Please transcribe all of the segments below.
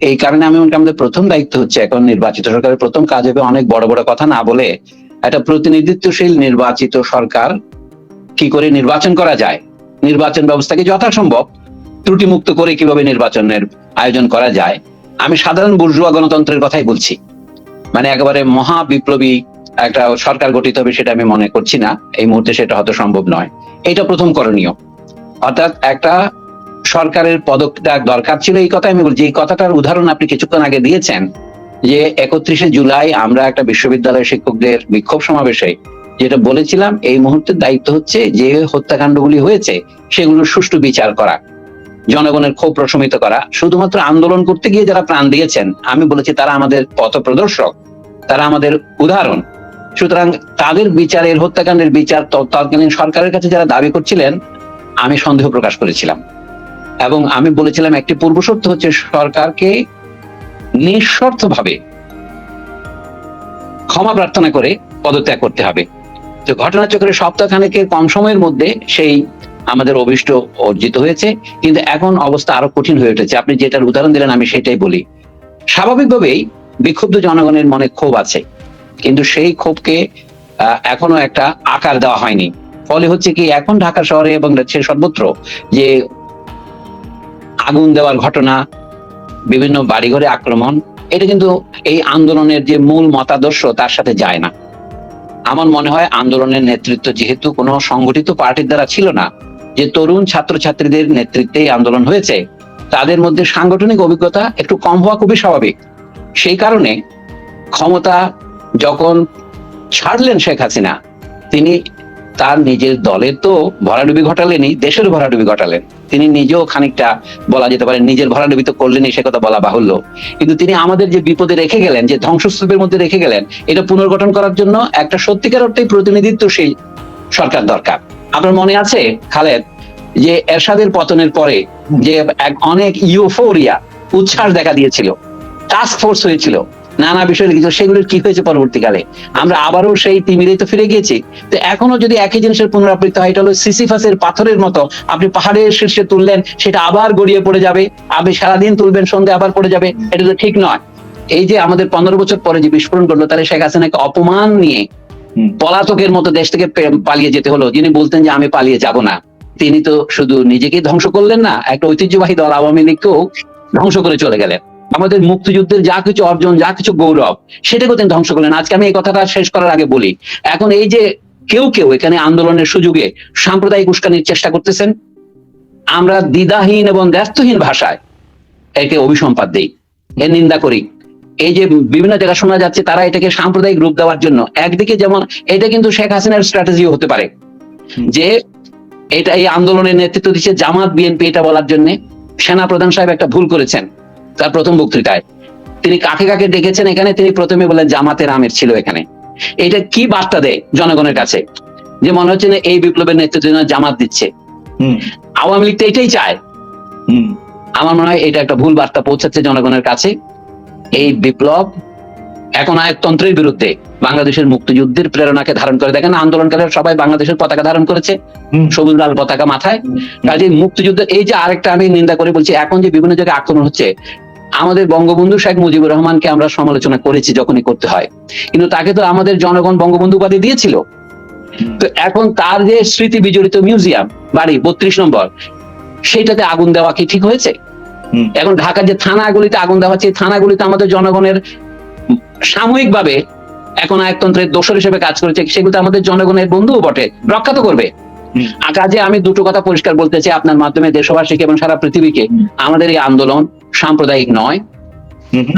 এই কারণে আমি মনে আমাদের প্রথম দায়িত্ব হচ্ছে এখন নির্বাচিত সরকারের প্রথম কাজ হবে অনেক বড় বড় কথা না বলে একটা প্রতিনিধিত্বশীল নির্বাচিত সরকার কি করে নির্বাচন করা যায়? নির্বাচন ব্যবস্থাকে যথাসম্ভব? ত্রুটিমুক্ত করে কীভাবে নির্বাচনের আয়োজন করা যায়? আমি সাধারণ বুর্জুয়া গণতন্ত্রের কথাই বলছি। মানে একেবারে মহা বিপ্লবী একটা সরকার গঠিত হবে সেটা আমি মনে করছি না। এই মুহূর্তে সেটা হয়তো সম্ভব নয়। এটা প্রথম করণীয়। অর্থাৎ একটা সরকারের পদত্যাগ দরকার ছিল। এই কথা আমি বলছি। এই কথাটার উদাহরণ আপনি কিছুক্ষণ আগে দিয়েছেন যে একত্রিশে জুলাই আমরা একটা বিশ্ববিদ্যালয়ের শিক্ষকদের বিক্ষোভ সমাবেশে যেটা বলেছিলাম, এই মুহূর্তের দায়িত্ব হচ্ছে যে হত্যাকাণ্ডগুলি হয়েছে সেগুলোর সুষ্ঠু বিচার করা, জনগণের ক্ষোভ প্রশমিত করা। শুধুমাত্র আন্দোলন করতে গিয়ে যারা প্রাণ দিয়েছেন, আমি বলেছি তারা আমাদের পথ প্রদর্শক তারা আমাদের উদাহরণ। সুতরাং তাদের বিচারের, হত্যাকাণ্ডের বিচার তৎকালীন সরকারের কাছে যারা দাবি করছিলেন, আমি সন্দেহ প্রকাশ করেছিলাম। এবং আমি বলেছিলাম একটি পূর্বশর্ত হচ্ছে সরকারকে নিঃশর্তভাবে ক্ষমা প্রার্থনা করে পদত্যাগ করতে হবে। তো ঘটনাচক্রের সপ্তাহখানেকের কম সময়ের মধ্যে সেই আমাদের অভিষ্ট অর্জিত হয়েছে। কিন্তু এখন অবস্থা আরও কঠিন হয়ে উঠেছে। আপনি যেটার উদাহরণ দিলেন, আমি সেটাই বলি। স্বাভাবিকভাবেই বিক্ষুব্ধ জনগণের মনে ক্ষোভ আছে। কিন্তু সেই ক্ষোভকে এখনও একটা আকার দেওয়া হয়নি। ফলে হচ্ছে কি, এখন ঢাকা শহরে এবং দেশের সর্বত্র যে আগুন দেওয়ার ঘটনা, বিভিন্ন বাড়িঘরে আক্রমণ, এটা কিন্তু এই আন্দোলনের যে মূল মতাদর্শ তার সাথে যায় না। আমার মনে হয় আন্দোলনের নেতৃত্ব যেহেতু কোনো সংগঠিত পার্টির দ্বারা ছিল না, যে তরুণ ছাত্রছাত্রীদের নেতৃত্বে আন্দোলন হয়েছে, তাদের মধ্যে সাংগঠনিক অভিজ্ঞতা একটু কম হওয়া খুবই স্বাভাবিক। সেই কারণে ক্ষমতা যখন ছাড়লেন শেখ হাসিনা, তিনি তার নিজের দলের তো ভরাডুবি ঘটালেনি দেশের ভরাডুবি ঘটালেন। তিনি নিজেও খানিকটা বলা যেতে পারে নিজের ভরাডুবি তো করলেনই সে কথা বলা বাহুল্য। কিন্তু তিনি আমাদের যে বিপদে রেখে গেলেন, যে ধ্বংসস্তূপের মধ্যে রেখে গেলেন, এটা পুনর্গঠন করার জন্য একটা সত্যিকার অর্থেই প্রতিনিধিত্বশীল সরকার দরকার। আপনার মনে আছে, খালেদ, যে এরশাদের পতনের পরে যে এক অনেক ইউফোরিয়া, উচ্ছ্বাস দেখা দিয়েছিল টাস্ক ফোর্স হয়েছিল নানা বিষয় লিখেছিল সেগুলোর কি হয়েছে পরবর্তীকালে? আমরা আবারও সেই তিমিরে তো ফিরে গিয়েছি। তো এখনও যদি একই জিনিসের পুনরাবৃত্তি হয় এটা হলো সিসিফাসের পাথরের মতো। আপনি পাহাড়ের শীর্ষে তুললেন সেটা আবার গড়িয়ে পড়ে যাবে। আপনি সারাদিন তুলবেন সন্ধে আবার পড়ে যাবে। এটা তো ঠিক নয়। এই যে আমাদের পনেরো বছর পরে যে বিস্ফোরণ করল তাহলে শেখ হাসিনাকে অপমান নিয়ে পলাতকের মতো দেশ থেকে পালিয়ে যেতে হলো। যিনি বলতেন যে আমি পালিয়ে যাব না। তিনি তো শুধু নিজেকেই ধ্বংস করলেন না একটা ঐতিহ্যবাহী দল আওয়ামী লীগকেও ধ্বংস করে চলে গেলেন। আমাদের মুক্তিযুদ্ধের যা কিছু অর্জন যা কিছু গৌরব সেটাকেও তিনি ধ্বংস করলেন। আজকে আমি এই কথাটা শেষ করার আগে বলি এখন এই যে কেউ কেউ এখানে আন্দোলনের সুযোগে সাম্প্রদায়িক উস্কানির চেষ্টা করতেছেন আমরা দ্বিধাহীন এবং ব্যর্থহীন ভাষায় একে অভিসম্পাদ দেই এর নিন্দা করি। এই যে বিভিন্ন জায়গায় শোনা যাচ্ছে তারা এটাকে সাম্প্রদায়িক রূপ দেওয়ার জন্য। একদিকে যেমন এটা কিন্তু শেখ হাসিনার স্ট্র্যাটেজিও হতে পারে যে এটা এই আন্দোলনের নেতৃত্ব দিচ্ছে জামাত বিএনপি এটা বলার জন্য। সেনা প্রধান সাহেব একটা ভুল করেছেন। তার প্রথম বক্তৃতায়। তিনি কাকে কাকে ডেকেছেন এখানে? তিনি প্রথমে বলেন জামাতের আমির ছিল এখানে। এটা কি বার্তা দেয় জনগণের কাছে? যে মনে হচ্ছে না এই বিপ্লবের নেতৃত্ব জামাত দিচ্ছে। আওয়ামী লীগ তো এটাই চায়। আমার মনে হয় এটা একটা ভুল বার্তা পৌঁছাচ্ছে জনগণের কাছে। এই বিপ্লব এখন আয়কতন্ত্রের বিরুদ্ধে বাংলাদেশের মুক্তিযুদ্ধের প্রেরণাকে ধারণ করে। দেখেন আন্দোলনকারীরা সবাই বাংলাদেশের পতাকা ধারণ করেছে। সবুজ লাল পতাকা মাথায়। কাজে মুক্তিযুদ্ধের এই যে আরেকটা আমি নিন্দা করে বলছি এখন যে বিভিন্ন জায়গায় আক্রমণ হচ্ছে আমাদের বঙ্গবন্ধু শেখ মুজিবুর রহমানকে আমরা সমালোচনা করেছি যখনই করতে হয়। কিন্তু তাকে তো আমাদের জনগণ বঙ্গবন্ধু উপাধি দিয়েছিল। তো এখন তার যে স্মৃতি বিজড়িত মিউজিয়াম বাড়ি বত্রিশ নম্বর সেটাতে আগুন দেওয়া কি ঠিক হয়েছে? এখন ঢাকার যে থানাগুলিতে আগুন দেওয়া হচ্ছে থানাগুলিতে আমাদের জনগণের সাময়িকভাবে এখন আয়কতন্ত্রের দোষর হিসেবে কাজ করেছে সেগুলো আমাদের জনগণের বন্ধুও বটে রক্ষা তো করবে। কাজে আমি দুটো কথা পরিষ্কার বলতে চাই আপনার মাধ্যমে দেশবাসীকে এবং সারা পৃথিবীকে আমাদের এই আন্দোলন সাম্প্রদায়িক নয়।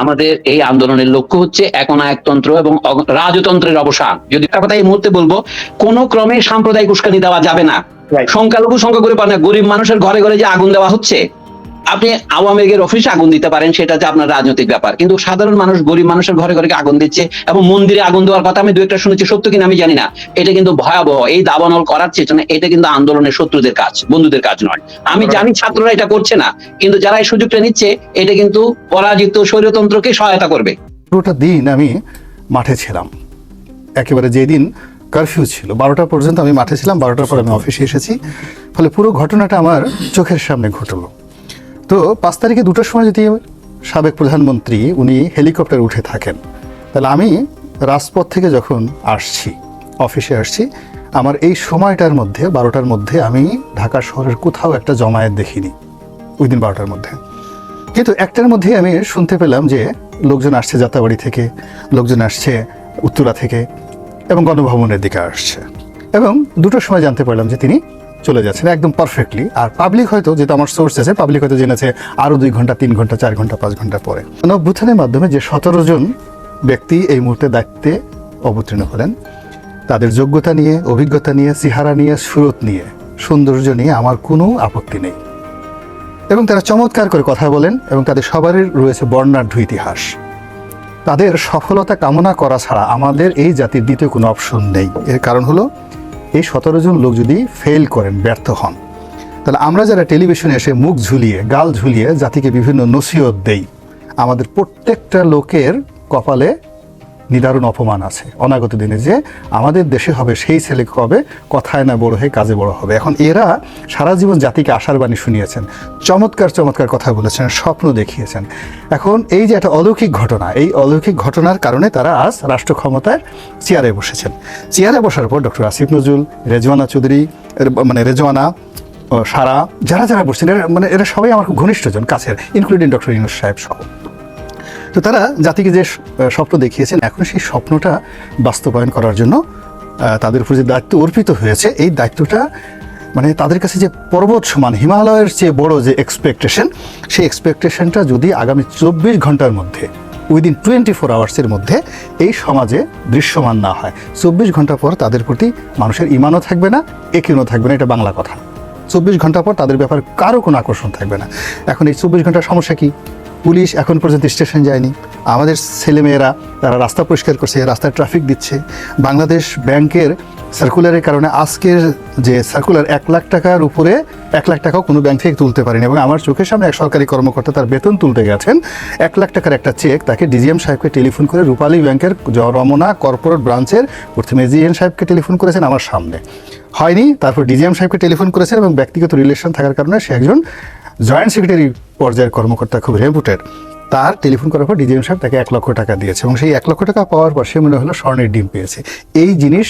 আমাদের এই আন্দোলনের লক্ষ্য হচ্ছে এখন একতন্ত্র এবং রাজতন্ত্রের অবসান। যদি একটা কথা এই মুহূর্তে বলব কোন ক্রমে সাম্প্রদায়িক উস্কানি দেওয়া যাবে না। সংখ্যালঘু সংখ্যা করে পারে না গরিব মানুষের ঘরে ঘরে যে আগুন দেওয়া হচ্ছে আপনি আওয়ামী লীগের অফিসে আগুন দিতে পারেন সেটা যে আপনার রাজনৈতিক ব্যাপার। কিন্তু সাধারণ মানুষ গরিব মানুষের ঘরে ঘরে আগুন দিচ্ছে এবং মন্দিরে আগুন দেওয়ার কথা আমি দু একটা শুনেছি সত্য কিনা আমি জানি না। এটা কিন্তু ভয়াবহ। এই দাবানল করার চেতনা এটা কিন্তু আন্দোলনের শত্রুদের কাজ বন্ধুদের কাজ নয়। আমি জানি ছাত্ররা এটা করছে না কিন্তু যারা এই সুযোগটা নিচ্ছে এটা কিন্তু পরাজিত স্বৈরতন্ত্রকে সহায়তা করবে। পুরোটা দিন আমি মাঠে ছিলাম। একেবারে যেদিন কারফিউ ছিল বারোটা পর্যন্ত আমি মাঠে ছিলাম বারোটার পর আমি অফিসে এসেছি। ফলে পুরো ঘটনাটা আমার চোখের সামনে ঘটলো। তো পাঁচ তারিখে দুটোর সময় যদি সাবেক প্রধানমন্ত্রী উনি হেলিকপ্টারে উঠে থাকেন, তাহলে আমি রাজপথ থেকে যখন আসছি, অফিসে আসছি, আমার এই সময়টার মধ্যে, বারোটার মধ্যে আমি ঢাকা শহরের কোথাও একটা জমায়েত দেখিনি, ওই দিন বারোটার মধ্যে। কিন্তু একটার মধ্যে আমি শুনতে পেলাম যে লোকজন আসছে যাত্রাবাড়ি থেকে, লোকজন আসছে উত্তরা থেকে এবং গণভবনের দিকে আসছে। এবং দুটোর সময় জানতে পারলাম যে তিনি চলে যাচ্ছেন একদম পারফেক্টলি আর পাবলিক হয়তো যেটা আমার সোর্স আছে পাবলিক হয়তো জেনেছে আরও দুই ঘণ্টা, তিন ঘণ্টা, চার ঘণ্টা, পাঁচ ঘণ্টা পরে। অভ্যুত্থানের মাধ্যমে যে সতেরো জন ব্যক্তি এই মুহূর্তে দায়িত্বে অবতীর্ণ হলেন, তাদের যোগ্যতা নিয়ে, অভিজ্ঞতা নিয়ে, চেহারা নিয়ে, সুরত নিয়ে, সৌন্দর্য নিয়ে আমার কোনো আপত্তি নেই। এবং তারা চমৎকার করে কথা বলেন এবং তাদের সবারই রয়েছে বর্ণাঢ্য ইতিহাস। তাদের সফলতা কামনা করা ছাড়া আমাদের এই জাতির দ্বিতীয় কোনো অপশন নেই। এর কারণ হলো এই সতেরো জন লোক যদি ফেল করেন, ব্যর্থ হন, তাহলে আমরা যারা টেলিভিশনে এসে মুখ ঝুলিয়ে, গাল ঝুলিয়ে জাতিকে বিভিন্ন নসিহত দেই, আমাদের প্রত্যেকটা লোকের কপালে নিদারুণ অপমান আছে। অনাগত দিনে যে আমাদের দেশে হবে, সেই ছেলে হবে কথায় না বড় হয়ে কাজে বড় হবে। এখন এরা সারা জীবন জাতিকে আশার বাণী শুনিয়েছেন, চমৎকার চমৎকার কথা বলেছেন, স্বপ্ন দেখিয়েছেন। এখন এই যে একটা অলৌকিক ঘটনা, এই অলৌকিক ঘটনার কারণে তারা আজ রাষ্ট্র ক্ষমতার চেয়ারে বসেছেন। চেয়ারে বসার পর ডক্টর আসিফ নজরুল, রেজওয়ানা চৌধুরী মানে রেজওয়ানা সারা, যারা যারা বসছেন মানে এরা সবাই আমার ঘনিষ্ঠজন, কাছের ইনক্লুডিং ডক্টর ইউনুস সাহেব সহ। তো তারা জাতিকে যে স্বপ্ন দেখিয়েছেন, এখন সেই স্বপ্নটা বাস্তবায়ন করার জন্য তাদের উপর যে দায়িত্ব অর্পিত হয়েছে, এই দায়িত্বটা মানে তাদের কাছে যে পর্বত সমান, হিমালয়ের চেয়ে বড় যে এক্সপেকটেশন সেই এক্সপেকটেশনটা যদি আগামী চব্বিশ ঘণ্টার মধ্যে উইদিন টোয়েন্টি ফোর আওয়ার্সের মধ্যে এই সমাজে দৃশ্যমান না হয়। চব্বিশ ঘণ্টা পর তাদের প্রতি মানুষের ইমানও থাকবে না একিনও থাকবে না, এটা বাংলা কথা। চব্বিশ ঘণ্টা পর তাদের ব্যাপারে কারও কোনো আকর্ষণ থাকবে না। এখন এই চব্বিশ ঘণ্টার সমস্যা কি? পুলিশ এখন পর্যন্ত স্টেশন যায়নি। আমাদের ছেলেমেয়েরা, তারা রাস্তা পরিষ্কার করছে, রাস্তায় ট্রাফিক দিচ্ছে। বাংলাদেশ ব্যাংকের সার্কুলারের কারণে আজকের যে সার্কুলার এক লাখ টাকার উপরে এক লাখ টাকাও কোনো ব্যাংক থেকে তুলতে পারেনি এবং আমার চোখের সামনে এক সরকারি কর্মকর্তা তার বেতন তুলতে গেছেন। এক লাখ টাকার একটা চেক তাকে ডিজিএম সাহেবকে টেলিফোন করে রূপালী ব্যাংকের রমনা কর্পোরেট ব্রাঞ্চের প্রথমে জিএম সাহেবকে টেলিফোন করেছেন আমার সামনে। হয়নি, তারপর ডিজিএম সাহেবকে টেলিফোন করেছেন এবং ব্যক্তিগত রিলেশন থাকার কারণে সে একজন জয়েন্ট সেক্রেটারি পর্যায়ের কর্মকর্তা খুব রেপুটেড। তার টেলিফোন করার পর ডিজিএম সাহেব তাকে এক লক্ষ টাকা দিয়েছে এবং সেই এক লক্ষ টাকা পাওয়ার পর সে মনে হলো স্বর্ণের ডিম পেয়েছে। এই জিনিস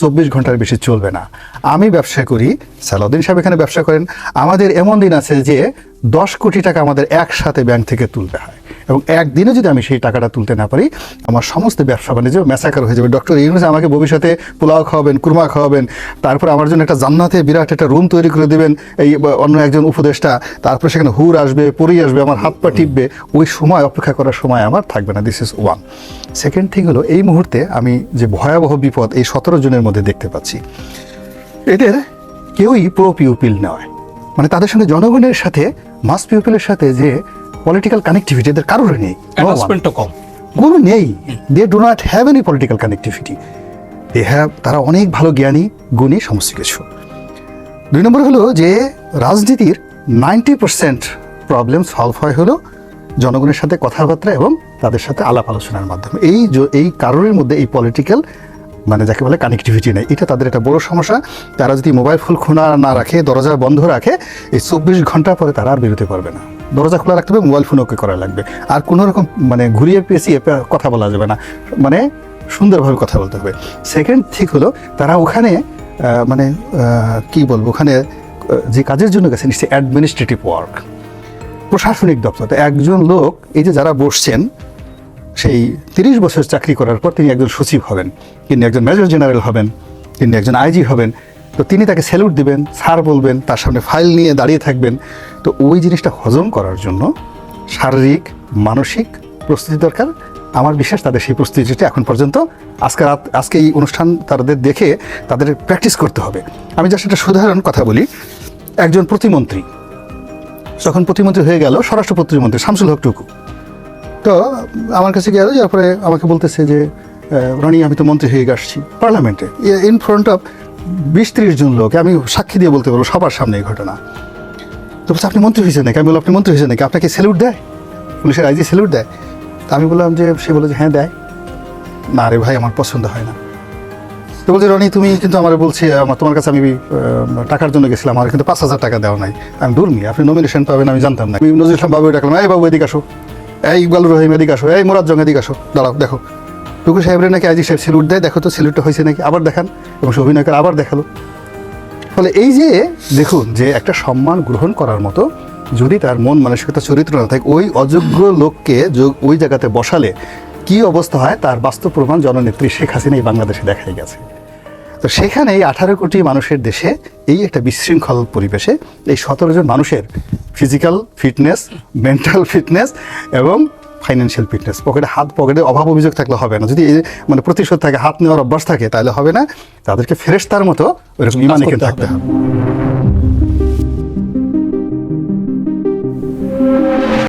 চব্বিশ ঘণ্টার বেশি চলবে না। আমি ব্যবসা করি, সালাউদ্দিন সাহেব এখানে ব্যবসা করেন। আমাদের এমন দিন আছে যে দশ কোটি টাকা আমাদের একসাথে ব্যাংক থেকে তুলতে হয়। এবং একদিনে যদি আমি সেই টাকাটা তুলতে না পারি, আমার সমস্ত ব্যবসা বাণিজ্য ম্যাসাকার হয়ে যাবে। ডক্টর ইউনুস আমাকে ভবিষ্যতে পোলাও খাওয়াবেন, কুরমা খাওয়াবেন, তারপর আমার জন্য একটা জান্নাতে বিরাট একটা রুম তৈরি করে দেবেন, এই অন্য একজন উপদেষ্টা, তারপর সেখানে হুর আসবে, পরি আসবে, আমার হাত পা টিপবে। ওই সময়, অপেক্ষা করার সময় আমার থাকবে না। This is one second thing হলো, এই মুহূর্তে আমি যে ভয়াবহ বিপদ, এই সতেরো জনের মধ্যে দেখতে পাচ্ছি, এদের কেউই প্রো পিউপিল নয়। মানে তাদের সঙ্গে জনগণের সাথে মাস পিউপিলের সাথে যে পলিটিক্যাল কানেক্টিভিটি এদের কারোর নেই অ্যাটাচমেন্টও কম। কোনো নেই। They do not have any political connectivity they have তারা অনেক ভালো জ্ঞানী গুণী সমস্ত কিছু। দুই নম্বর হলো যে রাজনীতির নাইনটি পার্সেন্ট প্রবলেম সলভ হয় হলো জনগণের সাথে কথাবার্তা এবং তাদের সাথে আলাপ আলোচনার মাধ্যমে। এই এই কারণের মধ্যে এই পলিটিক্যাল মানে যাকে বলে কানেক্টিভিটি নেই। এটা তাদের একটা বড় সমস্যা। তারা যদি মোবাইল ফোন খোলা না রাখে দরজা বন্ধ রাখে এই চব্বিশ ঘণ্টা পরে তারা আর বেরোতে পারবে না। দরজা খোলা রাখতে হবে মোবাইল ফোন ওকে করা লাগবে। আর কোনো রকম মানে ঘুরিয়ে পেঁচিয়ে কথা বলা যাবে না। মানে সুন্দরভাবে কথা বলতে হবে। সেকেন্ড ঠিক হলো, তারা ওখানে মানে কি বলব, ওখানে যে কাজের জন্য গেছেন সে অ্যাডমিনিস্ট্রেটিভ ওয়ার্ক প্রশাসনিক দপ্তর। একজন লোক, এই যে যারা বসছেন, সেই তিরিশ বছর চাকরি করার পর তিনি একজন সচিব হবেন, তিনি একজন মেজর জেনারেল হবেন, তিনি একজন আইজি হবেন তো তিনি তাকে স্যালুট দিবেন, স্যার বলবেন, তার সামনে ফাইল নিয়ে দাঁড়িয়ে থাকবেন। তো ওই জিনিসটা হজম করার জন্য শারীরিক, মানসিক প্রস্তুতি দরকার। আমার বিশ্বাস তাদের সেই প্রস্তুতিটা এখন পর্যন্ত আজকে রাত, আজকে এই অনুষ্ঠান তাদের দেখে তাদের প্র্যাকটিস করতে হবে। আমি জাস্ট একটা সাধারণ কথা বলি। একজন প্রতিমন্ত্রী, যখন প্রতিমন্ত্রী হয়ে গেল, স্বরাষ্ট্র প্রতিমন্ত্রী শামসুল হক টুকু। তো আমার কাছে গেল, যার পরে আমাকে বলতেছে যে রনি, আমি তো মন্ত্রী হয়ে আসছি পার্লামেন্টে। ইন ফ্রন্ট অফ বিশ ত্রিশ জন লোক, আমি সাক্ষী দিয়ে বলতে পারব সবার সামনে এই ঘটনা। তো বলছে, আপনি মন্ত্রী হয়েছেন নাকি? আমি বললাম, আপনি মন্ত্রী হয়েছেন নাকি? আপনাকে স্যালুট দেয়? পুলিশের আইজি স্যালুট দেয়? তা আমি বললাম যে, সে বলে যে হ্যাঁ দেয়। না রে ভাই, আমার পছন্দ হয় না। তো বলছে, রনি, তুমি কিন্তু আমার বলছি, আমার, তোমার কাছে আমি টাকার জন্য গেছিলাম, আমার কিন্তু পাঁচ হাজার টাকা দেওয়া নাই। আমি দূর নি আপনি নমিনেশন পাবেন, আমি জানতাম না। আমি নজরুল ইসলাম বাবু ডাকলাম এই বাবু, এদিকে আসো। এই ইকবাল রহিম, এদিকে আসো। এই মোরাদ জং, এদিকে আসো। দাঁড়াও, দেখো। টুকু সাহেবের নাকি আজি সাহেব সিলুট দেয়? দেখো তো সিলুটটা হয়েছে নাকি? আবার দেখান। এবং সে অভিনয় করে আবার দেখাল। ফলে এই যে, দেখুন যে একটা সম্মান গ্রহণ করার মতো যদি তার মন মানসিকতা, চরিত্র না থাকে, ওই অযোগ্য লোককে ওই জায়গাতে বসালে কি অবস্থা হয়? তার বাস্তব প্রমাণ জননেত্রী শেখ হাসিনা এই বাংলাদেশে দেখাই গেছে। তো সেখানে এই আঠারো কোটি মানুষের দেশে এই একটা বিশৃঙ্খল পরিবেশে এই সতেরো জন মানুষের ফিজিক্যাল ফিটনেস মেন্টাল ফিটনেস এবং ফাইন্যান্সিয়াল ফিটনেস পকেটে হাত পকেটে অভাব অভিযোগ থাকলে হবে না। যদি মানে প্রতিশোধ থাকে হাত নেওয়ার অভ্যাস থাকে তাহলে হবে না। তাদেরকে ফেরেস্তার মতো ওইরকম ইমানে থাকতে। হবে।